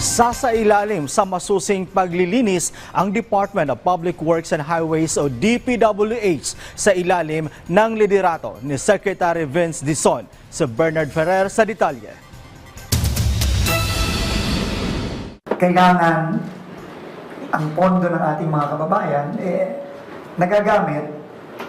Sasailalim sa masusing paglilinis ang Department of Public Works and Highways o DPWH sa ilalim ng liderato ni Secretary Vince Dizon. Sa Bernard Ferrer sa detalye. kailangan ang pondo ng ating mga kababayan eh, nagagamit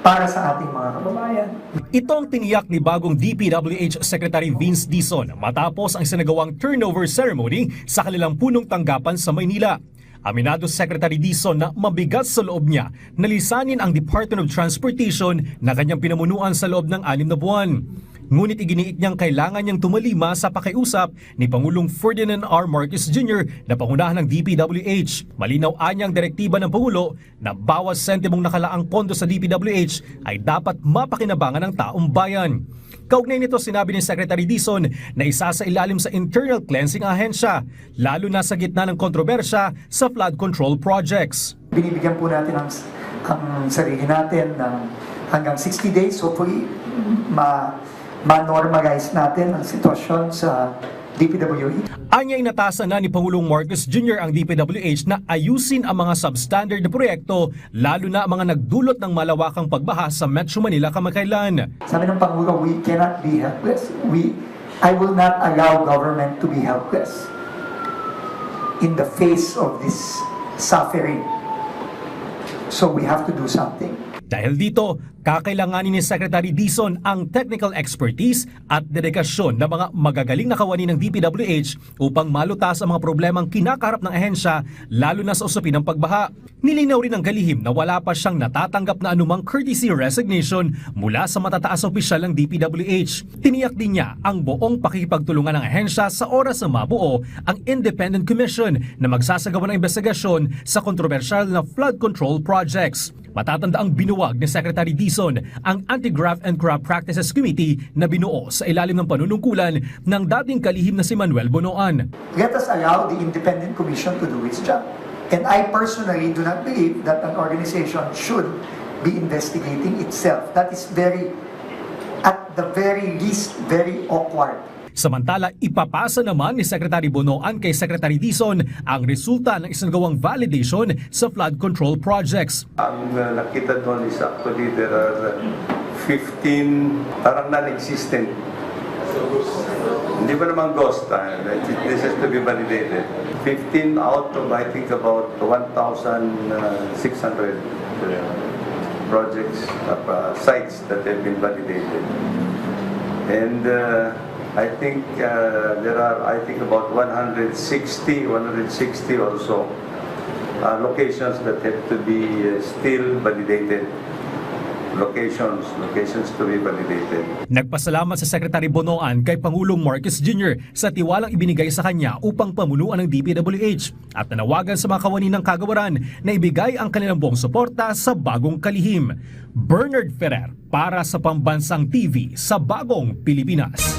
para sa ating mga kababayan. Ito ang tiniyak ni bagong DPWH Secretary Vince Dizon matapos ang sinagawang turnover ceremony sa kanilang punong tanggapan sa Maynila. Aminado Secretary Dizon na mabigat sa loob niya na lisanin ang Department of Transportation na kanyang pinamunuan sa loob ng anim na buwan. Ngunit iginiit niyang kailangan niyang tumalima sa pakiusap ni Pangulong Ferdinand R. Marcos Jr. na pangunahan ng DPWH. Malinaw anyang direktiba ng Pangulo na bawat sentimong nakalaang pondo sa DPWH ay dapat mapakinabangan ng taong bayan. Kaugnay nito sinabi ni Secretary Dizon na isa sa ilalim sa internal cleansing ahensya, lalo na sa gitna ng kontrobersya sa flood control projects. Binibigyan po natin ang, ang sarili natin ng hanggang 60 days. Hopefully, ma, ma-normalize natin ang sitwasyon sa DPWH. Anya inatasan na ni Pangulong Marcos Jr. ang DPWH na ayusin ang mga substandard na proyekto lalo na ang mga nagdulot ng malawakang pagbaha sa Metro Manila kamakailan. Sabi ng Pangulo, we cannot be helpless. We, I will not allow government to be helpless in the face of this suffering. So we have to do something. Dahil dito, kakailanganin ni Secretary Dizon ang technical expertise at dedikasyon ng mga magagaling na kawani ng DPWH upang malutas ang mga problemang kinakaharap ng ahensya lalo na sa usapin ng pagbaha. Nilinaw rin ng galihim na wala pa siyang natatanggap na anumang courtesy resignation mula sa matataas opisyal ng DPWH. Tiniyak din niya ang buong pakikipagtulungan ng ahensya sa oras na mabuo ang Independent Commission na magsasagawa ng investigasyon sa kontrobersyal na flood control projects. Matatanda ang binuwag ni Secretary Dizon ang Anti-Graft and Corrupt Practices Committee na binuo sa ilalim ng panunungkulan ng dating kalihim na si Manuel Bonoan. Let us allow the independent commission to do its job. And I personally do not believe that an organization should be investigating itself. That is very, at the very least, very awkward. Samantala, ipapasa naman ni Secretary Bonoan kay Secretary Dizon ang resulta ng isinagawang validation sa flood control projects. Ang uh, nakita doon is actually there are uh, 15 parang non-existent. Hindi ba naman ghost? ah, this has to be validated. 15 out of I think about 1,600 uh, projects, uh, sites that have been validated. And uh, I think uh, there are I think about 160, 160 or so uh, locations that have to be uh, still validated. Locations, locations to be validated. Nagpasalamat sa Secretary Bonoan kay Pangulong Marcos Jr. sa tiwalang ibinigay sa kanya upang pamunuan ng DPWH at nanawagan sa mga kawani ng kagawaran na ibigay ang kanilang buong suporta sa bagong kalihim. Bernard Ferrer para sa Pambansang TV sa Bagong Pilipinas.